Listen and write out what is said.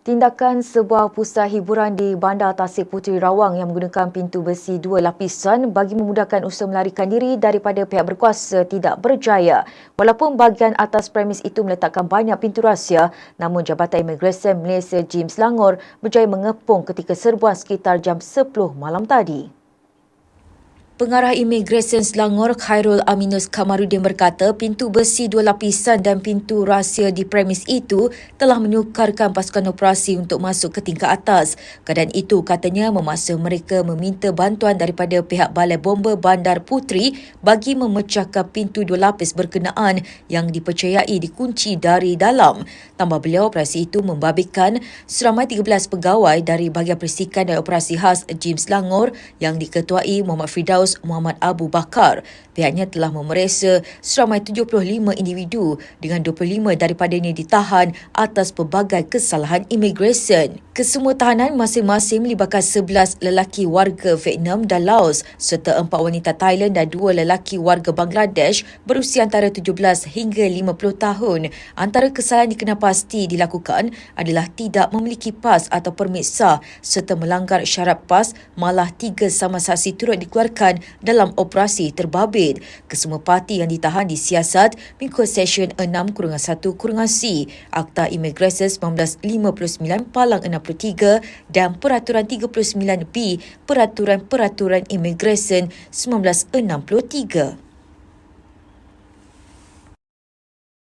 Tindakan sebuah pusat hiburan di Bandar Tasik Puteri Rawang yang menggunakan pintu besi dua lapisan bagi memudahkan usaha melarikan diri daripada pihak berkuasa tidak berjaya. Walaupun bahagian atas premis itu meletakkan banyak pintu rahsia, namun Jabatan Imigresen Malaysia Jim Selangor berjaya mengepung ketika serbuan sekitar jam 10 malam tadi. Pengarah Imigresen Selangor Khairul Aminus Kamarudin berkata pintu besi dua lapisan dan pintu rahsia di premis itu telah menyukarkan pasukan operasi untuk masuk ke tingkat atas. Keadaan itu katanya memaksa mereka meminta bantuan daripada pihak Balai Bomba Bandar Puteri bagi memecahkan pintu dua lapis berkenaan yang dipercayai dikunci dari dalam. Tambah beliau, operasi itu membabitkan seramai 13 pegawai dari bahagian persikan dan operasi khas Jim Selangor yang diketuai Muhammad Firdaus Bos Muhammad Abu Bakar. Pihaknya telah memeriksa seramai 75 individu dengan 25 daripadanya ditahan atas pelbagai kesalahan imigresen. Kesemua tahanan masing-masing melibatkan 11 lelaki warga Vietnam dan Laos serta 4 wanita Thailand dan 2 lelaki warga Bangladesh berusia antara 17 hingga 50 tahun. Antara kesalahan dikenal pasti dilakukan adalah tidak memiliki pas atau permit sah serta melanggar syarat pas malah tiga sama saksi turut dikeluarkan dalam operasi terbabit. Kesemua parti yang ditahan disiasat mengikut Session 6 kurungan 1 kurungan C Akta Imigresen 1959 Palang 63 dan Peraturan 39B Peraturan-Peraturan Imigresen 1963.